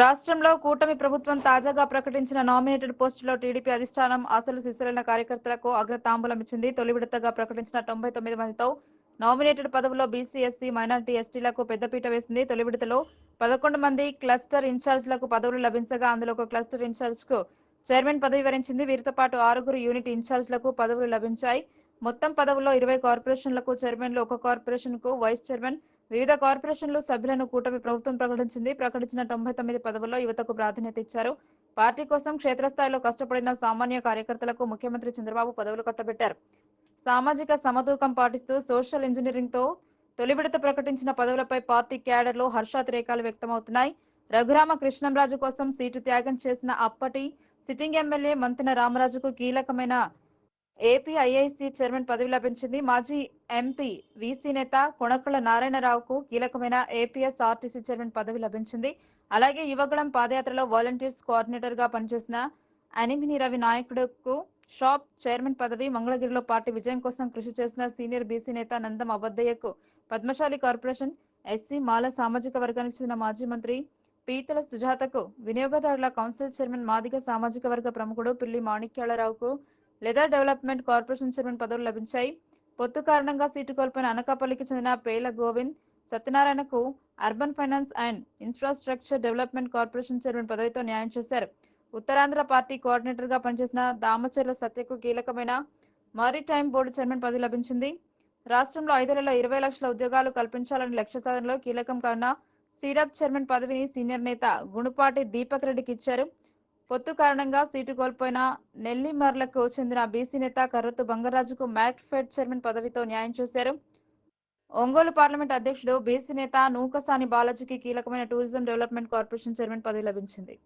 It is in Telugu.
రాష్ట్రంలో కూటమి ప్రభుత్వం తాజాగా ప్రకటించిన నామినేటెడ్ పోస్టులో టీడీపీ అధిష్టానం ఆశలు శిశులైన కార్యకర్తలకు అగ్రతాంబూలం ఇచ్చింది. తొలి విడతగా ప్రకటించిన తొంభై తొమ్మిది మందితో నామినేటెడ్ పదవిలో బీసీ ఎస్సీ మైనార్టీ ఎస్టీలకు పెద్దపీట వేసింది. తొలి విడతలో పదకొండు మంది క్లస్టర్ ఇన్ఛార్జ్లకు పదవులు లభించగా అందులో ఒక క్లస్టర్ ఇన్ఛార్జ్కు చైర్మన్ పదవి వరించింది. వీరితో పాటు ఆరుగురు యూనిట్ ఇన్ఛార్జ్లకు పదవులు లభించాయి. మొత్తం పదవుల్లో ఇరవై కార్పొరేషన్లకు చైర్మన్లు ఒక కార్పొరేషన్కు వైస్ చైర్మన్ వివిధ కార్పొరేషన్లు సభ్యులను కూటమి ప్రభుత్వం ప్రకటించింది. ప్రకటించిన తొంభై తొమ్మిది పదవుల్లో యువతకు ప్రాధాన్యత ఇచ్చారు. పార్టీ కోసం క్షేత్రస్థాయిలో కష్టపడిన సామాన్య కార్యకర్తలకు ముఖ్యమంత్రి చంద్రబాబు పదవులు కట్టబెట్టారు. సామాజిక సమతూకం పాటిస్తూ సోషల్ ఇంజనీరింగ్తో తొలి విడత ప్రకటించిన పదవులపై పార్టీ క్యాడర్లో హర్షాతిరేకాలు వ్యక్తమవుతున్నాయి. రఘురామ కృష్ణంరాజు కోసం సీటు త్యాగం చేసిన అప్పటి సిట్టింగ్ ఎమ్మెల్యే మంతెన రామరాజుకు కీలకమైన ఏపీ ఐఐసి చైర్మన్ పదవి లభించింది. మాజీ ఎంపీ వీసీ నేత కొణకుల నారాయణరావుకు కీలకమైన ఏపీఎస్ ఆర్టీసీ చైర్మన్ పదవి లభించింది. అలాగే యువగళం పాదయాత్రలో వాలంటీర్స్ కోఆర్డినేటర్గా పనిచేసిన అనిమిని రవి నాయకుడుకు షాప్ చైర్మన్ పదవి మంగళగిరిలో పార్టీ విజయం కోసం కృషి చేసిన సీనియర్ బీసీ నేత నందం అబద్దయ్యకు పద్మశాలి కార్పొరేషన్ ఎస్సీ మాల సామాజిక వర్గానికి చెందిన మాజీ మంత్రి పీతల సుజాతకు వినియోగదారుల కౌన్సిల్ చైర్మన్ మాదిగ సామాజిక వర్గ ప్రముఖుడు పిల్లి మాణిక్యాలరావుకు లెదర్ డెవలప్మెంట్ కార్పొరేషన్ చైర్మన్ పదవులు లభించాయి. పొత్తు కారణంగా సీటు కోల్పోయిన అనకాపల్లికి చెందిన పేల Govind సత్యనారాయణకు urban finance and infrastructure development corporation chairman పదవితో న్యాయం చేశారు. ఉత్తరాంధ్ర పార్టీ కోఆర్డినేటర్గా పనిచేసిన దామచర్ల సత్యకు కీలకమైన మారిటైమ్ బోర్డు చైర్మన్ పదవి లభించింది. రాష్ట్రంలో ఐదేళ్ళలో ఇరవై లక్షల ఉద్యోగాలు కల్పించాలని లక్ష్య సాధనలో కీలకం కావున సీరప్ చైర్మన్ పదవిని సీనియర్ నేత గుణపాటి దీపక్ రెడ్డికి ఇచ్చారు. పొత్తు కారణంగా సీటు కోల్పోయిన నెల్లిమర్లకు చెందిన బీసీ నేత కర్రతు బంగరాజుకు మ్యాక్ఫెడ్ చైర్మన్ పదవితో న్యాయం చేశారు. ఒంగోలు పార్లమెంట్ అధ్యక్షుడు బీసీ నేత నూకసాని బాలాజీకి కీలకమైన టూరిజం డెవలప్మెంట్ కార్పొరేషన్ చైర్మన్ పదవి లభించింది.